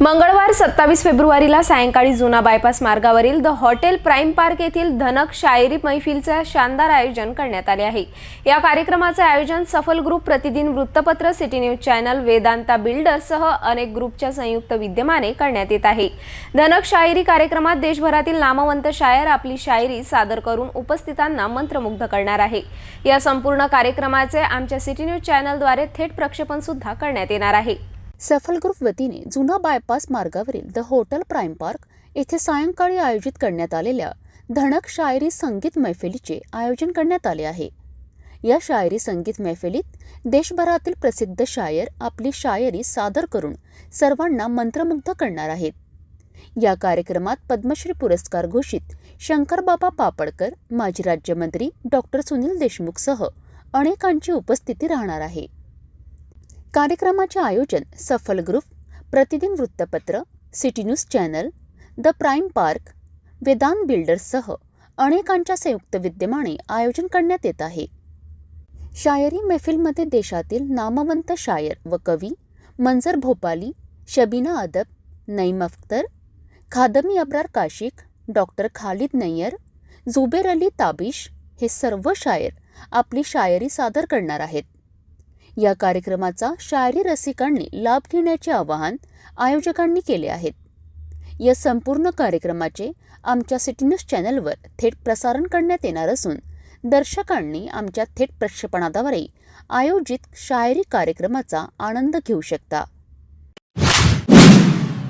मंगळवार सत्तावीस फेब्रुवारीला सायंकाळी जुना बायपास मार्गावरील द हॉटेल प्राईम पार्क येथील धनक शायरी मैफिलचे शानदार आयोजन करण्यात आले आहे. या कार्यक्रमाचे आयोजन सफल ग्रुप प्रतिदिन वृत्तपत्र सिटी न्यूज चॅनल वेदांता बिल्डरसह अनेक ग्रुपच्या संयुक्त विद्यमाने करण्यात येत आहे. धनक शायरी कार्यक्रमात देशभरातील नामवंत शायर आपली शायरी सादर करून उपस्थितांना मंत्रमुग्ध करणार आहे. या संपूर्ण कार्यक्रमाचे आमच्या सिटी न्यूज चॅनलद्वारे थेट प्रक्षेपण सुद्धा करण्यात येणार आहे. सफल ग्रुप वतीने जुना बायपास मार्गावरील द हॉटेल प्राईम पार्क येथे सायंकाळी आयोजित करण्यात आलेल्या धडक शायरी संगीत मैफिलीचे आयोजन करण्यात आले आहे. या शायरी संगीत मैफिलीत देशभरातील प्रसिद्ध शायर आपली शायरी सादर करून सर्वांना मंत्रमुग्ध करणार आहेत. या कार्यक्रमात पद्मश्री पुरस्कार घोषित शंकरबाबा पापडकर माजी राज्यमंत्री डॉक्टर सुनील देशमुखसह अनेकांची उपस्थिती राहणार आहे. कार्यक्रमाचे आयोजन सफल ग्रुप प्रतिदिन वृत्तपत्र city news channel the prime park Vedant बिल्डर्ससह अनेकांच्या संयुक्त विद्यमाने आयोजन करण्यात येत आहे. शायरी मैफिलमध्ये देशातील नामवंत शायर व कवी मंजर भोपाली शबीना अदब नईम अख्तर खादमी अब्रार काशिक डॉक्टर खालिद नय्यर जुबेर अली ताबिश हे सर्व शायर आपली शायरी सादर करणार आहेत. या कार्यक्रमाचा शायरी रसिकांनी लाभ घेण्याचे आवाहन आयोजकांनी केले आहेत. या संपूर्ण कार्यक्रमाचे आमच्या सिटीन्यूज चॅनलवर थेट प्रसारण करण्यात येणार असून दर्शकांनी आमच्या थेट प्रक्षेपणाद्वारे आयोजित शायरी कार्यक्रमाचा आनंद घेऊ शकता.